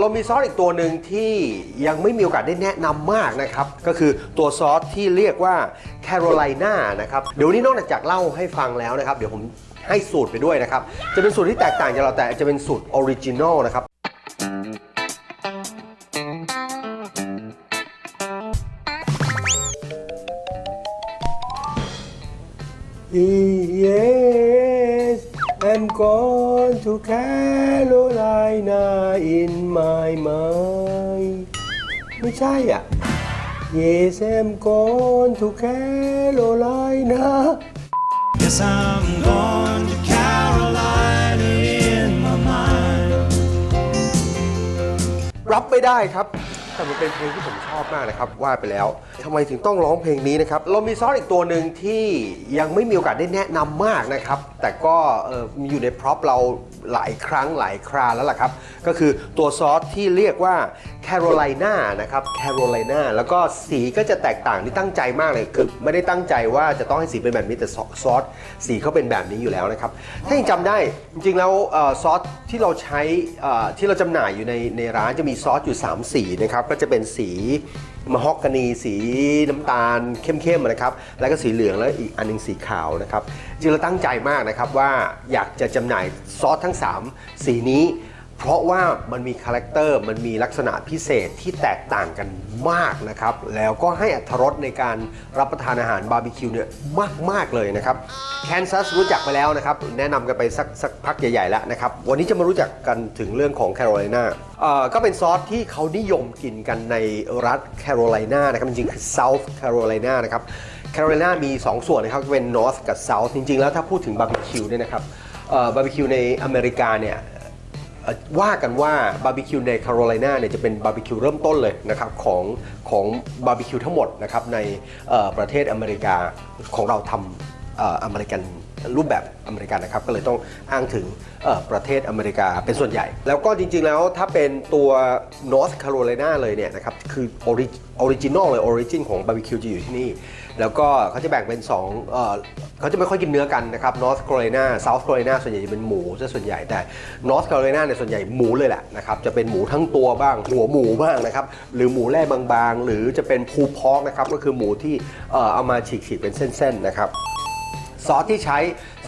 เรามีซอสอีกตัวหนึ่งที่ยังไม่มีโอกาสได้แนะนำมากนะครับ ก็คือตัวซอสที่เรียกว่าแคโรไลนานะครับ เดี๋ยวนี้นอกจากเล่าให้ฟังแล้วนะครับ เดี๋ยวผมให้สูตรไปด้วยนะครับ จะเป็นสูตรที่แตกต่างจากเราแต่จะเป็นสูตรออริจินอลนะครับ Yes I'm gone to Carolina in my mind ไม่ใช่อะ Yes I'm gone to Carolina Yes, I'm going to Carolina in my mind. รับไม่ได้ครับ แต่มันเป็นเพลงที่ผมชอบมากนะครับว่าไปแล้วทำไมถึงต้องร้องเพลงนี้นะครับเรามีซอสอีกตัวหนึ่งที่ยังไม่มีโอกาสได้แนะนำมากนะครับ แต่ก็เอ่อมีอยู่ในพร็อพเราหลายครั้งหลายคราแล้วล่ะครับ ก็คือตัวซอสที่เรียกว่าแคโรไลนานะครับแคโรไลนาแล้วก็สีก็จะแตกต่างที่ตั้งใจมากเลยคือไม่ได้ตั้งใจว่าจะต้องให้สีเป็นแบบนี้แต่ซอซอสสีเขาเป็นแบบนี้อยู่แล้วนะครับ ถ้ายังจำได้จริงๆแล้วเอ่อซอสที่เราใช้เอ่อที่เราจำหน่ายอยู่ในในร้านจะมีซอสอยู่ 3 สีนะครับก็จะเป็นสีมะฮอกกานีสีน้ำตาลเข้มๆนะครับ แล้วก็สีเหลืองแล้วอีกอันหนึงสีขาวนะครับจริงเราตั้งใจมากนะครับว่าอยากจะจำหน่ายซอสทั้ง 3 สีนี้ เพราะว่ามันมีคาแรคเตอร์มันมีลักษณะพิเศษที่แตกต่างกันมากนะครับ แล้วก็ให้อรรถรสในการรับประทานอาหารบาร์บีคิวเนี่ยมากมาก ๆ เลยนะครับแคนซัสรู้จักไปแล้วนะครับ แนะนำกันไปสักสักพักใหญ่ๆแล้วนะครับ วันนี้จะมารู้จักกันถึงเรื่องของแคโรไลนาเอ่อก็เป็นซอสที่เขานิยมกินกันในรัฐแคโรไลนานะครับ จริงๆคือ South Carolina นะครับแคโรไลนามี 2 ส่วนนะครับเป็น North กับ South จริง ๆ แล้วถ้าพูดถึงบาร์บีคิวเนี่ยนะครับเอ่อบาร์บีคิวในอเมริกาเนี่ย ว่ากันว่าบาร์บีคิวในแคโรไลนาเนี่ยจะเป็นบาร์บีคิวเริ่มต้นเลยนะครับของของบาร์บีคิวทั้งหมดนะครับในประเทศอเมริกาของเราทำ อเมริกันรูปแบบอเมริกันนะครับ ก็เลยต้องอ้างถึงประเทศอเมริกาเป็นส่วนใหญ่ แล้วก็จริงๆแล้วถ้าเป็นตัว North Carolina เลยเนี่ยนะครับ คือออริจินอลเลยออริจินของบาร์บีคิวจะอยู่ที่นี่ แล้วก็เขาจะแบ่งเป็น2เอ่อเขาจะไม่ค่อยกินเนื้อกันนะครับ North Carolina South Carolina ส่วนใหญ่จะเป็นหมูซะส่วนใหญ่แต่ North Carolina เนี่ยส่วนใหญ่หมูเลยแหละนะครับจะเป็นหมูทั้งตัวบ้าง หัวหมูบ้างนะครับหรือหมูแร่บางๆ หรือจะเป็นพูพอกนะครับก็คือหมูที่เอามาฉีกๆเป็นเส้นๆนะครับ ซอสที่ใช้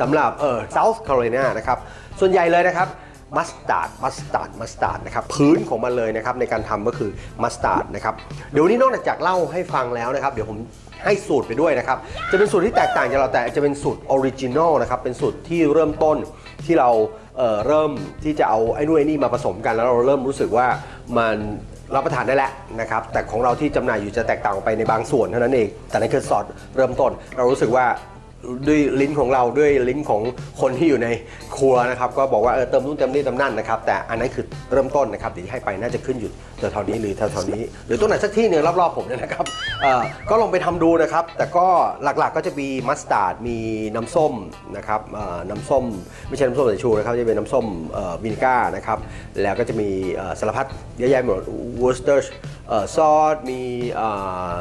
สำหรับเออ South Carolina นะครับ ส่วนใหญ่เลยนะครับมัสตาร์ดมัสตาร์ดมัสตาร์ดนะครับพื้นของมันเลยนะครับในการทำก็คือมัสตาร์ดนะครับเดี๋ยวนี้นอกจากเล่าให้ฟังแล้วนะครับ เดี๋ยวผมให้สูตรไปด้วยนะครับ จะเป็นสูตรที่แตกต่างจากเราแต่จะเป็นสูตรออริจินอลนะครับ เป็นสูตรที่เริ่มต้นที่เราเอ่อเริ่มที่จะเอาไอ้นู่นไอ้นี่มาผสมกัน แล้วเราเริ่มรู้สึกว่ามันรับประทานได้แล้วนะครับ แต่ของเราที่จำหน่ายอยู่จะแตกต่างออกไปในบางส่วนเท่านั้นเอง แต่นั่นคือซอสเริ่มต้น เรารู้สึกว่า ด้วยลิ้นของเราด้วยลิ้นของคนที่อยู่ในครัวนะครับ ก็บอกว่าเออเติมนู่นเติมนี่เติมนั่นนะครับ แต่อันนั้นคือเริ่มต้นนะครับเดี๋ยวที่ให้ไปน่าจะขึ้นอยู่แถวๆนี้หรือแถวๆนี้ หรือตัวไหนสักที่หนึ่งรอบๆผมเนี่ยนะครับเอ่อก็ลองไปทำดูนะครับ แต่ก็หลักๆก็จะมีมัสตาร์ดมีน้ำส้มนะครับเอ่อน้ำส้มไม่ใช่น้ำส้มสายชูนะครับจะเป็นน้ำส้มวินิก้านะครับแล้วก็จะมีเอ่อสารพัดเยอะแยะหมดวูสเตอร์ซอสมีเอ่อ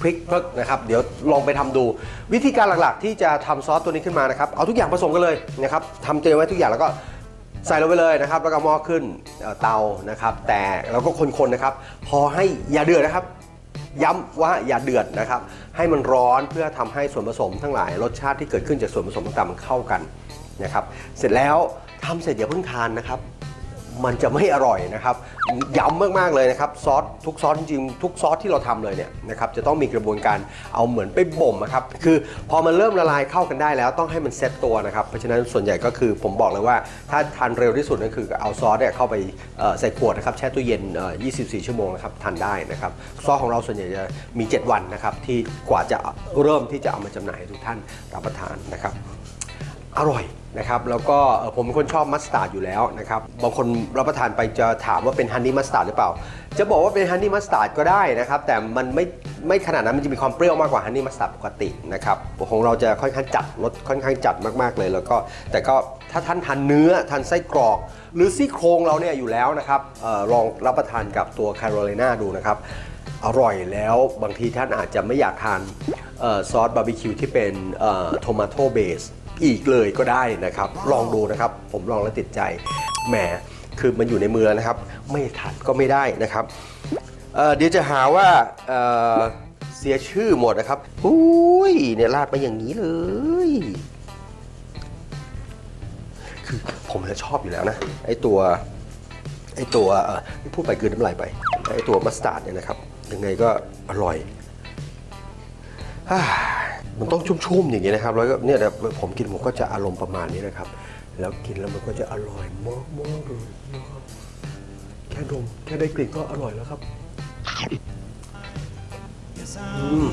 พริกเพิกนะครับเดี๋ยวลองไปทำดู วิธีการหลักๆ ที่จะทำซอสตัวนี้ขึ้นมานะครับเอาทุกอย่างผสมกันเลยนะครับทำเตรียมไว้ทุกอย่างแล้วก็ใส่ลงไปเลยนะครับ แล้วก็หม้อขึ้นเตานะครับ แต่เราก็คนๆนะครับ พอให้อย่าเดือดนะครับ ย้ำว่าอย่าเดือดนะครับ ให้มันร้อนเพื่อทำให้ส่วนผสมทั้งหลายรสชาติที่เกิดขึ้นจากส่วนผสมต่างๆมันเข้ากันนะครับ เสร็จแล้วทำเสร็จอย่าเพิ่งทานนะครับ มันจะไม่อร่อยนะครับ ย้ำมากๆเลยนะครับซอสทุกซอสจริงๆทุกซอสที่เราทำเลยเนี่ยนะครับจะต้องมีกระบวนการเอาเหมือนไปบ่มนะครับคือพอมันเริ่มละลายเข้ากันได้แล้วต้องให้มันเซตตัวนะครับเพราะฉะนั้นส่วนใหญ่ก็คือผมบอกเลยว่า ถ้าทานเร็วที่สุดนั่นคือเอาซอสเนี่ยเข้าไปใส่ขวดนะครับแช่ตู้เย็น 24 ชั่วโมงนะครับทานได้นะครับซอสของเราส่วนใหญ่จะมี 7 วันนะครับที่กว่าจะเริ่มที่จะเอามาจำหน่ายให้ทุกท่านรับประทานนะครับอร่อย นะครับแล้วก็ผมเป็นคนชอบมัสตาร์ดอยู่แล้วนะครับบางคนรับประทานไปจะถามว่าเป็นฮันนี่มัสตาร์ดหรือเปล่า จะบอกว่าเป็นฮันนี่มัสตาร์ดก็ได้นะครับแต่มันไม่ไม่ขนาดนั้นมันจะมีความเปรี้ยวมากกว่าฮันนี่มัสตาร์ดปกตินะครับของเราจะค่อนข้างจัดรสค่อนข้างจัดมากๆเลย แล้วก็แต่ก็ถ้าท่านทานเนื้อทานไส้กรอก หรือซี่โครงเราเนี่ยอยู่แล้วนะครับออลองรับประทานกับตัวแคโรไลนาดูนะครับอร่อยแล้วบางทีท่านอาจจะไม่อยากทานออซอสบาร์บีคิวที่เป็นโทมาโตเบส อีกเลยก็ได้นะครับ ลองดูนะครับ ผมลองแล้วติดใจ แหม คือมันอยู่ในมือแล้วนะครับ ไม่ทัดก็ไม่ได้นะครับเอ่อเดี๋ยวจะหาว่าเอ่อเสียชื่อหมดนะครับอุ้ยเนี่ยลาดมาอย่างนี้เลย คือผมจะชอบอยู่แล้วนะ ไอตัว ไอตัวเอ่อพูดไปกลืนน้ำลายไป ไอตัวมัสตาร์ดเนี่ยนะครับ ยังไงก็อร่อยอ่า มันต้องชุ่มๆอย่างนี้นะครับ แล้วก็เนี่ยแบบผมกินผมก็จะอารมณ์ประมาณนี้นะครับ แล้วกินแล้วมันก็จะอร่อยมากมากๆเลยนะครับแค่ดมแค่ได้กลิ่นก็อร่อยแล้วครับ อืม